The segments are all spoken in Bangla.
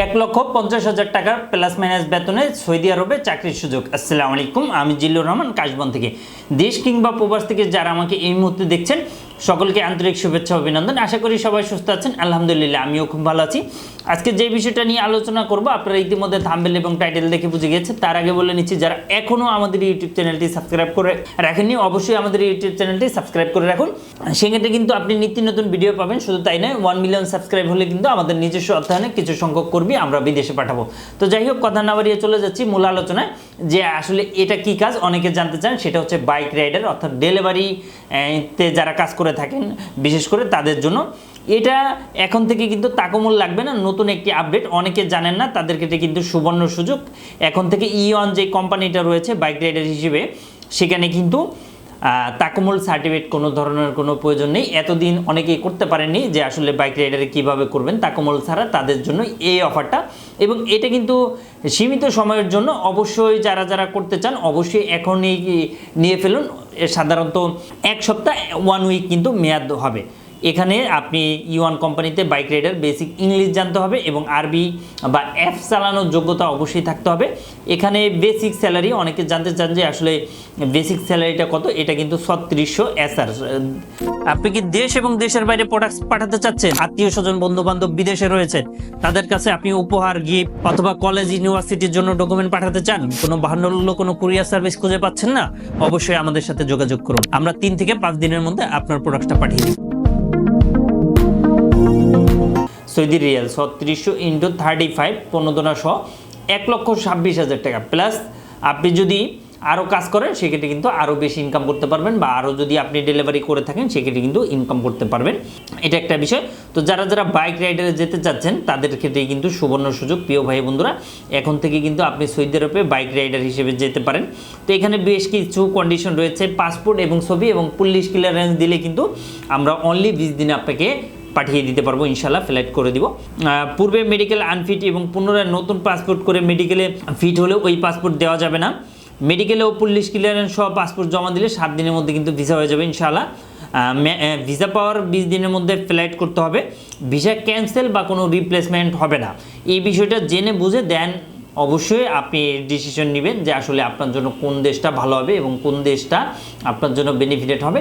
এক লক্ষ পঞ্চাশ হাজার টাকার প্লাস মাইনাস বেতনে সৌদি আরবে চাকরির সুযোগ। আসসালামু আলাইকুম, আমি জিল্লুর রহমান, কাশবন থেকে। দেশ কিংবা প্রবাস থেকে যারা আমাকে এই মুহূর্তে দেখছেন সকলকে আন্তরিক শুভেচ্ছা, অভিনন্দন। আশা করি সবাই সুস্থ আছেন। আলহামদুলিল্লাহ, আমিও খুব ভালো আছি। আজকে যে বিষয়টা নিয়ে আলোচনা করব, আপনারা ইতিমধ্যে থাম্বেল এবং টাইটেল দেখে বুঝে গেছে তার আগে বলে নিচ্ছি, যারা এখনও আমাদের ইউটিউব চ্যানেলটি সাবস্ক্রাইব করে রাখেননি, অবশ্যই আমাদের ইউটিউব চ্যানেলটি সাবস্ক্রাইব করে রাখুন। সেক্ষেত্রে কিন্তু আপনি নিত্য নতুন ভিডিও পাবেন। শুধু তাই নয় ওয়ান মিলিয়ন সাবস্ক্রাইব হলে কিন্তু আমাদের নিজস্ব অর্থায়নে কিছু সংখ্যক কর্মী আমরা বিদেশে পাঠাবো। তো যাই হোক, কথা না বাড়িয়ে চলে যাচ্ছি মূল আলোচনায়, যে আসলে এটা কি কাজ? অনেকে জানতে চান, সেটা হচ্ছে বাইক রাইডার অর্থাৎ ডেলিভারি তে যারা কাজ করে থাকেন, বিশেষ করে তাদের জন্য। এটা এখন থেকে কিন্তু তাকমূল লাগবে না, নতুন একটি আপডেট। অনেকে জানেন না, তাদের ক্ষেত্রে কিন্তু সুবর্ণ সুযোগ। এখন থেকে ইওয়ান যে কোম্পানিটা রয়েছে বাইক রাইডার হিসেবে, সেখানে কিন্তু তাকমূল সার্টিফিকেট কোনো ধরনের কোনো প্রয়োজন নেই। এতদিন অনেকেই করতে পারেননি যে আসলে বাইক রাইডারে কীভাবে করবেন তাকমূল ছাড়া, তাদের জন্য এই অফারটা এবং এটা কিন্তু সীমিত সময়ের জন্য অবশ্যই যারা যারা করতে চান, অবশ্যই এখনই নিয়ে ফেলুন। সাধারণত এক সপ্তাহ ওয়ান উইক কিন্তু মেয়াদ হবে। এখানে আপনি ইওয়ান কোম্পানিতে বাইক রাইডার বেসিক ইংলিশ জানতে হবে এবং আরবি বা অ্যাপ চালানোর যোগ্যতা অবশ্যই থাকতে হবে। এখানে বেসিক স্যালারি অনেকে জানতে চান যে আসলে বেসিক স্যালারিটা কত? এটা কিন্তু ছত্রিশশো এসআর আপনি কি দেশ এবং দেশের বাইরে প্রোডাক্ট পাঠাতে চাচ্ছেন? আত্মীয় স্বজন বন্ধু বান্ধব বিদেশে রয়েছে, তাদের কাছে আপনি উপহার গিফট অথবা কলেজ ইউনিভার্সিটির জন্য ডকুমেন্ট পাঠাতে চান? কোনো বাহান্ন কোনো কুরিয়ার সার্ভিস খুঁজে পাচ্ছেন না? অবশ্যই আমাদের সাথে যোগাযোগ করুন। আমরা তিন থেকে পাঁচ দিনের মধ্যে আপনার প্রোডাক্টটা পাঠিয়ে দিই। সৌদি রিয়াল ছত্রিশশো ইন্টু থার্টি ফাইভ পনেরোদনা সহ এক লক্ষ ছাব্বিশ হাজার টাকা। প্লাস আপনি যদি আরও কাজ করেন, সেক্ষেত্রে কিন্তু আরও বেশি ইনকাম করতে পারবেন বা আরও যদি আপনি ডেলিভারি করে থাকেন, সেক্ষেত্রে কিন্তু ইনকাম করতে পারবেন। এটা একটা বিষয়। তো যারা যারা বাইক রাইডারে যেতে চাচ্ছেন, তাদের ক্ষেত্রে কিন্তু সুবর্ণ সুযোগ। প্রিয় ভাই বন্ধুরা, এখন থেকে কিন্তু আপনি সৌদি আরবে বাইক রাইডার হিসেবে যেতে পারেন। তো এখানে বেশ কিছু কন্ডিশন রয়েছে পাসপোর্ট এবং ছবি এবং পুলিশ ক্লিয়ারেন্স দিলে কিন্তু আমরা অনলি বিশ দিনে আপনাকে পাঠিয়ে দিতে পারব ইনশাল্লাহ ফ্লাইট করে দিব। পূর্বে মেডিকেল আনফিট এবং পুনরায় নতুন পাসপোর্ট করে মেডিকেলে ফিট হলে ওই পাসপোর্ট দেওয়া যাবে না। মেডিকেলেও পুলিশ ক্লিয়ারেন্স সহ পাসপোর্ট জমা দিলে সাত দিনের মধ্যে কিন্তু ভিসা হয়ে যাবে ইনশাল্লাহ ভিসা পাওয়ার বিশ দিনের মধ্যে ফ্লাইট করতে হবে। ভিসা ক্যান্সেল বা কোনো রিপ্লেসমেন্ট হবে না। এই বিষয়টা জেনে বুঝে দেন, অবশ্যই আপনি ডিসিশন নেবেন যে আসলে আপনার জন্য কোন দেশটা ভালো হবে এবং কোন দেশটা আপনার জন্য বেনিফিটেড হবে।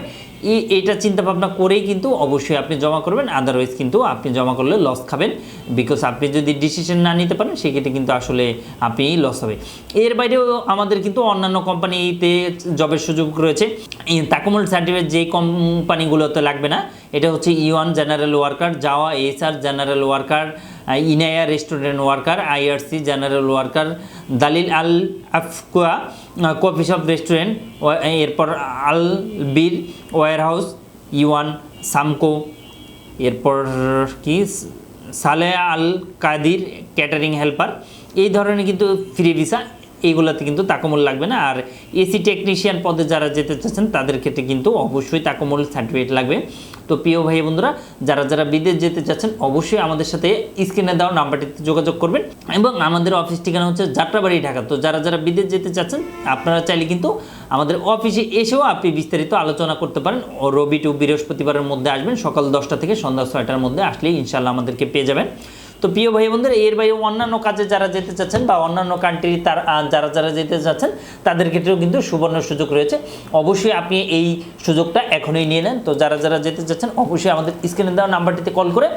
এইটা চিন্তা ভাবনা করেই কিন্তু অবশ্যই আপনি জমা করবেন আদারওয়াইজ কিন্তু আপনি জমা করলে লস খাবেন বিকজ আপনি যদি ডিসিশন না নিতে পারেন, সেক্ষেত্রে কিন্তু আসলে আপনি লস হবে। এর বাইরেও আমাদের কিন্তু অন্যান্য কোম্পানিতে জবের সুযোগ রয়েছে। তাকুমল সার্টিফিকেট যে কোম্পানিগুলোতে লাগবে না, এটা হচ্ছে ইওয়ান জেনারেল ওয়ার্কার যাওয়া SR general worker Inaya restaurant worker IRC general worker দালিল আল আফকুয়া কফি শপ রেস্টুরেন্ট এরপর আল বীর ওয়ার হাউস ইওয়ান সামকো, এরপর কি? সালে আল কাদির ক্যাটারিং হেল্পার এই ধরনের কিন্তু ফ্রি ভিসা এইগুলোতে কিন্তু তাকমূল লাগবে না। আর এসি টেকনিশিয়ান পদে যারা যেতে চাচ্ছেন, তাদের ক্ষেত্রে কিন্তু অবশ্যই তাকমূল সার্টিফিকেট লাগবে। তো প্রিয় ভাই বন্ধুরা যারা যারা বিদেশ যেতে চাচ্ছেন, অবশ্যই আমাদের সাথে স্ক্রিনে দেওয়া নাম্বারটিতে যোগাযোগ করবেন। এবং আমাদের অফিস ঠিকানা হচ্ছে যাত্রাবাড়ি, ঢাকা। তো যারা যারা বিদেশ যেতে চাচ্ছেন, আপনারা চাইলে কিন্তু আমাদের অফিসে এসেও আপনি বিস্তারিত আলোচনা করতে পারেন। রবি টু বৃহস্পতিবারের মধ্যে আসবেন, সকাল দশটা থেকে সন্ধ্যা ছয়টার মধ্যে আসলেই ইনশাল্লাহ আমাদেরকে পেয়ে যাবেন। তো প্রিয় ভাই বন্ধুরা, এর বাইরে অন্যান্য কাজে যারা যেতে চাচ্ছেন বা অন্যান্য কান্ট্রি তার যারা যারা যেতে চাচ্ছেন, তাদের ক্ষেত্রেও কিন্তু সুবর্ণ সুযোগ রয়েছে। অবশ্যই আপনি এই সুযোগটা এখনই নিয়ে নেন। তো যারা যারা যেতে চাচ্ছেন, অবশ্যই আমাদের স্ক্রিনে দেওয়া নাম্বারটিতে কল করে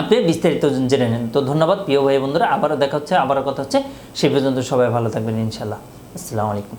আপনি বিস্তারিত জেনে নেন। তো ধন্যবাদ প্রিয় ভাই বন্ধুরা, আবারও দেখা হচ্ছে, আবারও কথা হচ্ছে। সে পর্যন্ত সবাই ভালো থাকবেন ইনশাল্লাহ আসসালামু আলাইকুম।